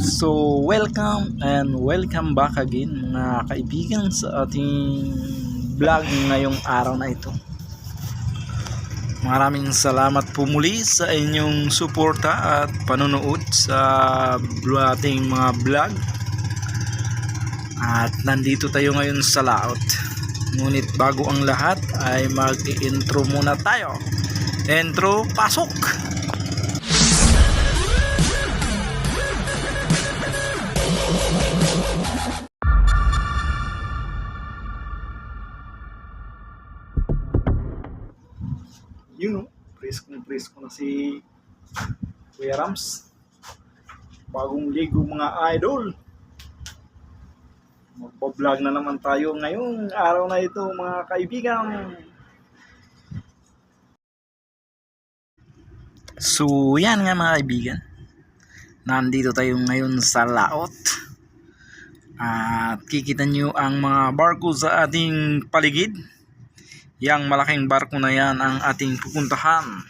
So, welcome and welcome back again mga kaibigan sa ating vlog ngayong araw na ito. Maraming salamat po muli sa inyong suporta at panonood sa ating mga vlog. At nandito tayo ngayon sa laot. Ngunit bago ang lahat ay mag-intro muna tayo. Intro, pasok! Yun o, presko na presko na si Kuya Rams. Bagong ligo mga idol. Magpa-vlog na naman tayo ngayong araw na ito mga kaibigan. So yan nga mga kaibigan. Nandito tayo ngayon sa laot. At kikita nyo ang mga barko sa ating paligid. Yang malaking barko na yan ang ating pupuntahan.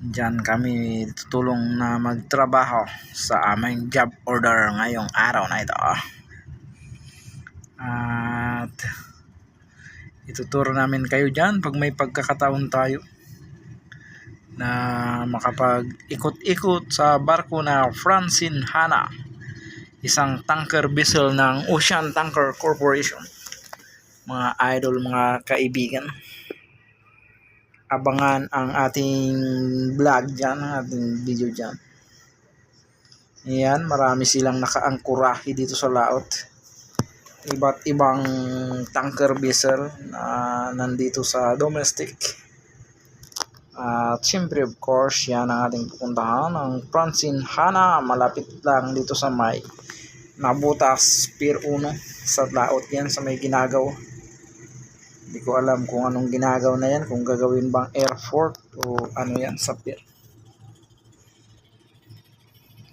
Diyan kami tutulong na magtrabaho sa aming job order ngayong araw na ito. At ituturo namin kayo dyan pag may pagkakataon tayo na makapag-ikot-ikot sa barko na Francine Hanna isang tanker vessel ng Ocean Tanker Corporation mga idol, mga kaibigan. Abangan ang ating vlog dyan, ang ating video dyan. Ayan, marami silang nakaangkurahe dito sa laot. Iba't ibang tanker vessel na nandito sa domestic. At syempre of course, yan ang ating pupuntahan. Ang Francine Hana, malapit lang dito sa may Nabutas Pier 1 sa laot yan sa may ginagaw. Hindi ko alam kung anong ginagaw na yan, kung gagawin bang airport o ano yan sa pier.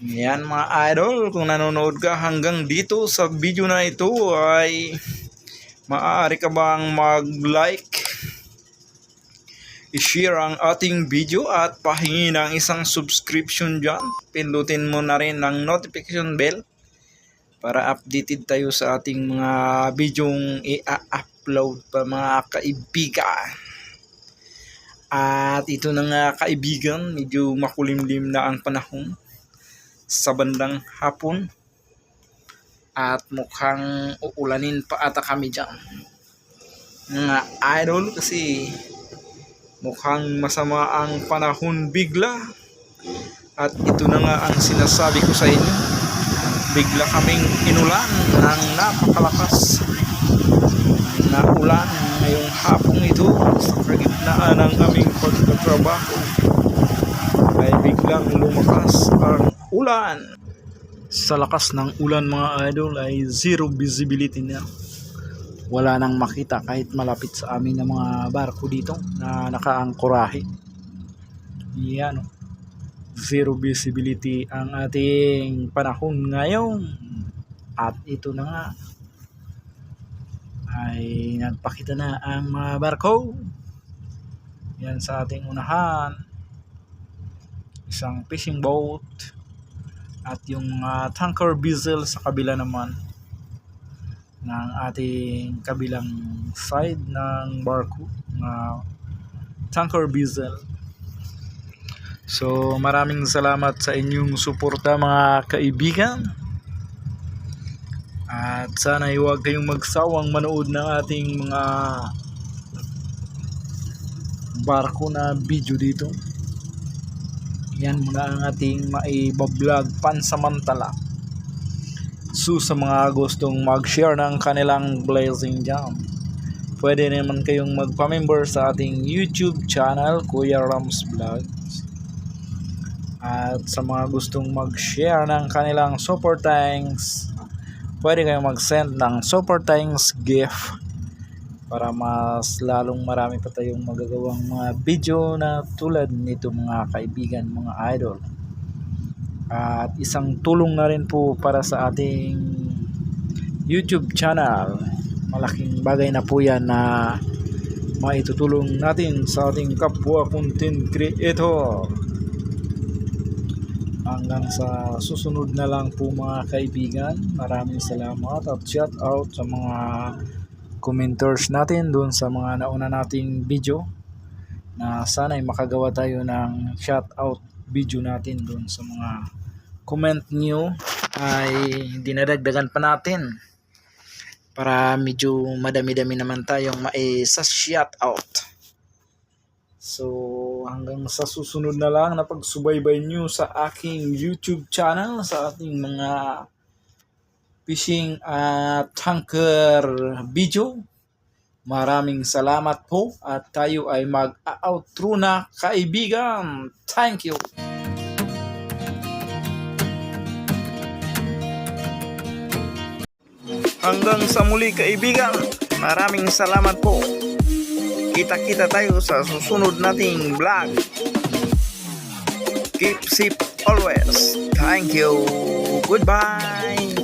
Yan mga idol, kung nanonood ka hanggang dito sa video na ito ay maaari ka bang mag-like, i-share ang ating video at pahingi ng isang subscription dyan. Pindutin mo na rin ang notification bell para updated tayo sa ating mga videong i-upload pa mga kaibigan. At ito na nga kaibigan, medyo makulimlim na ang panahon sa bandang hapon. At mukhang uulanin pa ata kami dyan. Mga idol kasi mukhang masama ang panahon bigla. At ito na nga ang sinasabi ko sa inyo bigla kaming inulan ng napakalakas na ulan ngayong hapong ito sa kagitnaan ng aming pagtatrabaho. Ay biglang lumakas ang ulan. Sa lakas ng ulan mga idol ay zero visibility na. Wala nang makita kahit malapit sa amin ng mga barko dito na nakaangkorahe yan oh. Zero visibility ang ating panahon ngayon at ito na nga ay nagpakita na ang mga barko. Yan sa ating unahan. Isang fishing boat at yung mga tanker vessel sa kabila naman ng ating kabilang side ng barko na tanker vessel. So maraming salamat sa inyong suporta mga kaibigan. At sana huwag kayong magsawang manood ng ating mga barko na video dito. Yan muna ang ating maibablog pansamantala. So sa mga gustong mag-share ng kanilang blazing jam, pwede naman kayong magpa-member sa ating YouTube channel, Kuya Rams Vlogs. At sa mga gustong mag-share ng kanilang super thanks, pwede kayong mag-send ng super thanks gift para mas lalong marami pa tayong magagawang mga video na tulad nito mga kaibigan, mga idol. At isang tulong na rin po para sa ating YouTube channel. Malaking bagay na po yan na maitutulong natin sa ating kapwa content creator. Hanggang sa susunod na lang po mga kaibigan. Maraming salamat at shout out sa mga commenters natin doon sa mga nauna nating video na sana ay makagawa tayo ng shout out video natin doon sa mga comment nyo ay dinadagdagan pa natin para medyo madami-dami naman tayong maisa shout out. So hanggang sa susunod na lang na pagsubaybay nyo sa aking YouTube channel sa ating mga fishing at tanker video. Maraming salamat po at tayo ay mag-outro na kaibigan. Thank you. Hanggang sa muli kaibigan. Maraming salamat po. Kita-kita tayo sa susunod nating vlog. Keep safe always. Thank you. Goodbye.